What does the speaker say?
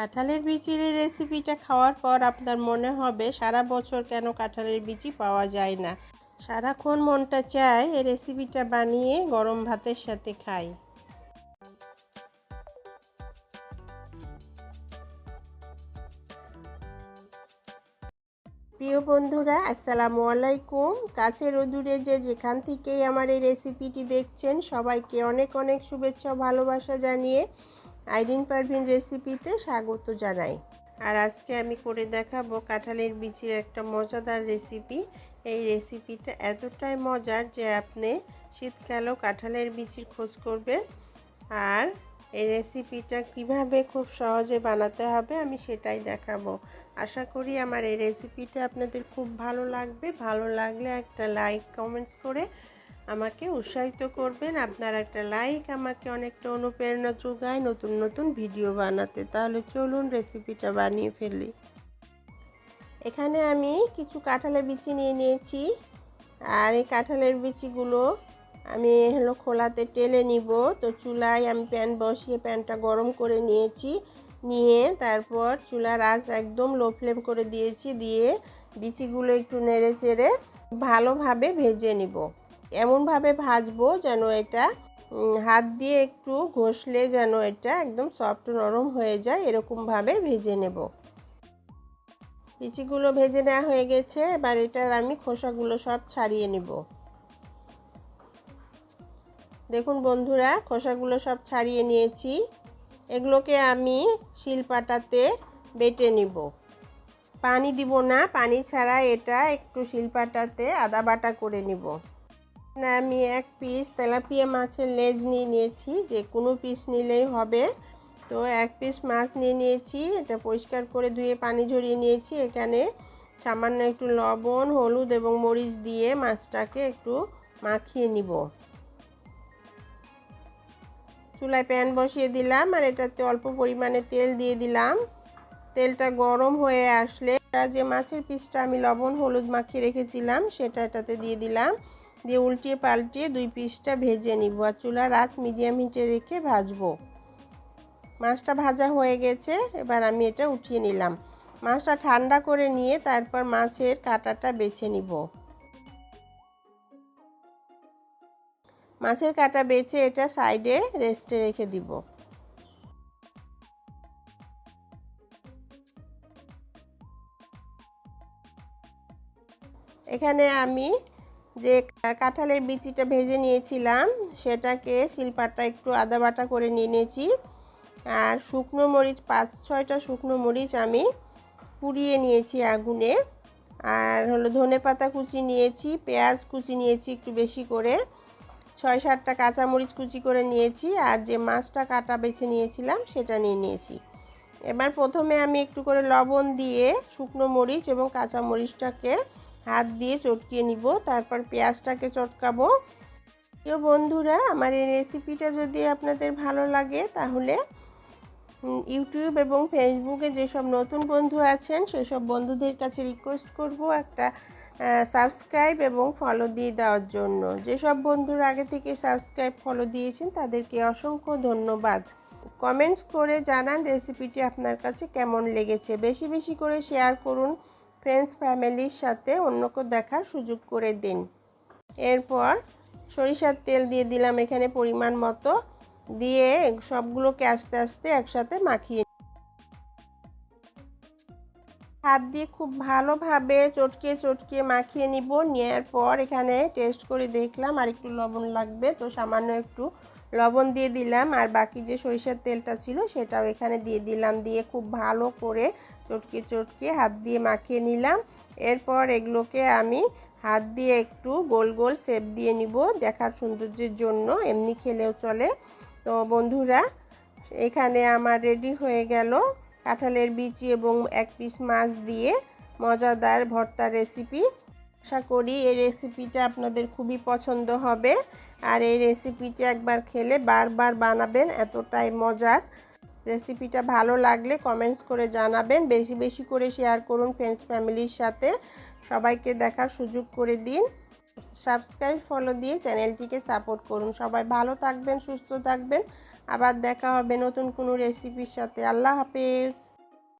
কাঁঠালের বিচির এই রেসিপিটা খাওয়ার পর আপনার মনে হবে সারা বছর কেন কাঁঠালের বিচি পাওয়া যায় না। সারাক্ষণ মনটা চায় এই রেসিপিটা বানিয়ে গরম ভাতের সাথে খাই। প্রিয় বন্ধুরা, আসসালামু আলাইকুম। কাছের ও দূরে যে যেখান থেকেই আমার এই রেসিপিটি দেখছেন, সবাইকে অনেক অনেক শুভেচ্ছা ভালোবাসা জানিয়ে আইরিন পারভিন রেসিপিতে স্বাগত জানাই। আর আজকে আমি করে দেখাবো কাঁঠালের বিচির একটা মজাদার রেসিপি এই রেসিপিটা এতটাই মজার যে আপনি শীতকালেও কাঁঠালের বিচির খোঁজ করবেন। আর এই রেসিপিটা কীভাবে খুব সহজে বানাতে হবে আমি সেটাই দেখাবো। আশা করি আমার এই রেসিপিটা আপনাদের খুব ভালো লাগবে। ভালো লাগলে একটা লাইক কমেন্টস করে আমাকে উৎসাহিত করবেন, আপনার একটা লাইক আমাকে অনেকটা অনুপ্রেরণা যোগায় নতুন নতুন ভিডিও বানাতে। তাহলে চলুন রেসিপিটা বানিয়ে ফেলি। এখানে আমি কিছু কাঁঠালের বিচি নিয়ে নিয়েছি। আর এই কাঁঠালের বিচিগুলো আমি হলো খোলাতে টেলে নিব। তো চুলায় আমি প্যান বসিয়ে প্যানটা গরম করে নিয়েছি। নিয়ে তারপর চুলার আঁচ একদম লো ফ্লেম করে দিয়েছি। দিয়ে বিচিগুলো একটু নেড়ে চেড়ে ভালোভাবে ভেজে নিব। এমনভাবে ভাজবো যেন এটা হাত দিয়ে একটু ঘষলে যেন এটা একদম সফট নরম হয়ে যায়, এরকমভাবে ভেজে নেব। বিচিগুলো ভেজে নেওয়া হয়ে গেছে, এবার এটার আমি খোসাগুলো সব ছাড়িয়ে নেব। দেখুন বন্ধুরা, খোসাগুলো সব ছাড়িয়ে নিয়েছি। এগুলোকে আমি শিলপাটাতে বেটে নিব। পানি দিব না, পানি ছাড়া এটা একটু শিলপাটাতে আদা বাটা করে নিব। আমি এক পিস তেলাপিয়া মাছের লেজ নিয়ে নিয়েছি, যে কোনো পিস নিলেই হবে। তো এক পিস মাছ নিয়ে নিয়েছি, এটা পরিষ্কার করে ধুয়ে পানি ঝরিয়ে নিয়েছি এখানে। সামান্য একটু লবণ, হলুদ এবং মরিচ দিয়ে মাছটাকে একটু মাখিয়ে নিব। চুলায় প্যান বসিয়ে দিলাম আর এটাতে অল্প পরিমাণে তেল দিয়ে দিলাম। তেলটা গরম হয়ে আসলে যে মাছের পিসটা আমি লবণ, হলুদ মাখিয়ে রেখেছিলাম, সেটা এটাতে দিয়ে দিলাম। দিয়ে উল্টিয়ে পাল্টিয়ে দুই পিসটা ভেজে নিব আর চুলা রাত মিডিয়াম হিটে রেখে ভাজবো। মাছটা ভাজা হয়ে গেছে, এবার আমি এটা উঠিয়ে নিলাম। মাছটা ঠান্ডা করে নিয়ে তারপর মাছের কাঁটাটা বেছে নিব। মাছের কাটা বেছে এটা সাইডে রেস্টে রেখে দিব। এখানে আমি যে কাঁঠালের বিচিটা ভেজে নিয়েছিলাম, সেটাকে শিলপাটা একটু আদা বাটা করে নিয়ে নিয়েছি। আর শুকনো মরিচ, পাঁচ ছয়টা শুকনো মরিচ আমি পুড়িয়ে নিয়েছি আগুনে। আর হলো ধনে পাতা কুচি নিয়েছি, পেঁয়াজ কুচি নিয়েছি একটু বেশি করে। ছয় সাতটা কাঁচামরিচ কুচি করে নিয়েছি, আর যে মাছটা কাটা বেছে নিয়েছিলাম সেটা নিয়ে নিয়েছি। এবার প্রথমে আমি একটু করে লবণ দিয়ে শুকনো মরিচ এবং কাঁচামরিচটাকে হাত দিয়ে চটকিয়ে নিব, তারপর পেঁয়াজটাকে চটকাবো। প্রিয় বন্ধুরা, আমার এই রেসিপিটা যদি আপনাদের ভালো লাগে, তাহলে ইউটিউব এবং ফেসবুকে যেসব নতুন বন্ধু আছেন, সেসব বন্ধুদের কাছে রিকোয়েস্ট করব একটা সাবস্ক্রাইব এবং ফলো দিয়ে দেওয়ার জন্য। যেসব বন্ধুরা আগে থেকে সাবস্ক্রাইব ফলো দিয়েছেন, তাদেরকে অসংখ্য ধন্যবাদ। কমেন্টস করে জানান রেসিপিটি আপনার কাছে কেমন লেগেছে। বেশি বেশি করে শেয়ার করুন। ফ্রেন্ডস ফ্যামিলির সাথে অন্যকে দেখার সুযোগ করে দিন। এরপর সরিষার তেল দিয়ে দিলাম এখানে পরিমাণ মতো। দিয়ে সবগুলোকে আস্তে আস্তে একসাথে মাখিয়ে হাত দিয়ে খুব ভালোভাবে চটকে চটকে মাখিয়ে নিব। নেওয়ার পর এখানে টেস্ট করে দেখলাম আর একটু লবণ লাগবে। তো সামান্য একটু লবণ দিয়ে দিলাম আর বাকি যে সরিষার তেলটা ছিল সেটাও এখানে দিয়ে দিলাম। দিয়ে খুব ভালো করে চটকে চটকে হাত দিয়ে মাখিয়ে নিলাম। এরপর এগুলোকে আমি হাত দিয়ে একটু গোল গোল শেপ দিয়ে নিব দেখার সৌন্দর্যের জন্য, এমনি খেলেও চলে। তো বন্ধুরা, এখানে আমার রেডি হয়ে গেল কাঁঠালের বিচি এবং এক পিস মাছ দিয়ে মজাদার ভর্তা রেসিপি। আশা করি এই রেসিপিটা আপনাদের খুবই পছন্দ হবে। আর এই রেসিপিটা একবার খেলে বারবার বানাবেন, এতটাই মজার। রেসিপিটা ভালো লাগলে কমেন্টস করে জানাবেন, বেশি বেশি করে শেয়ার করুন ফ্রেন্ডস ফ্যামিলির সাথে। সবাইকে দেখার সুযোগ করে দিন। সাবস্ক্রাইব ফলো দিয়ে চ্যানেলটিকে সাপোর্ট করুন। সবাই ভালো থাকবেন, সুস্থ থাকবেন। আবার দেখা হবে নতুন কোনো রেসিপির সাথে। আল্লাহ হাফেজ।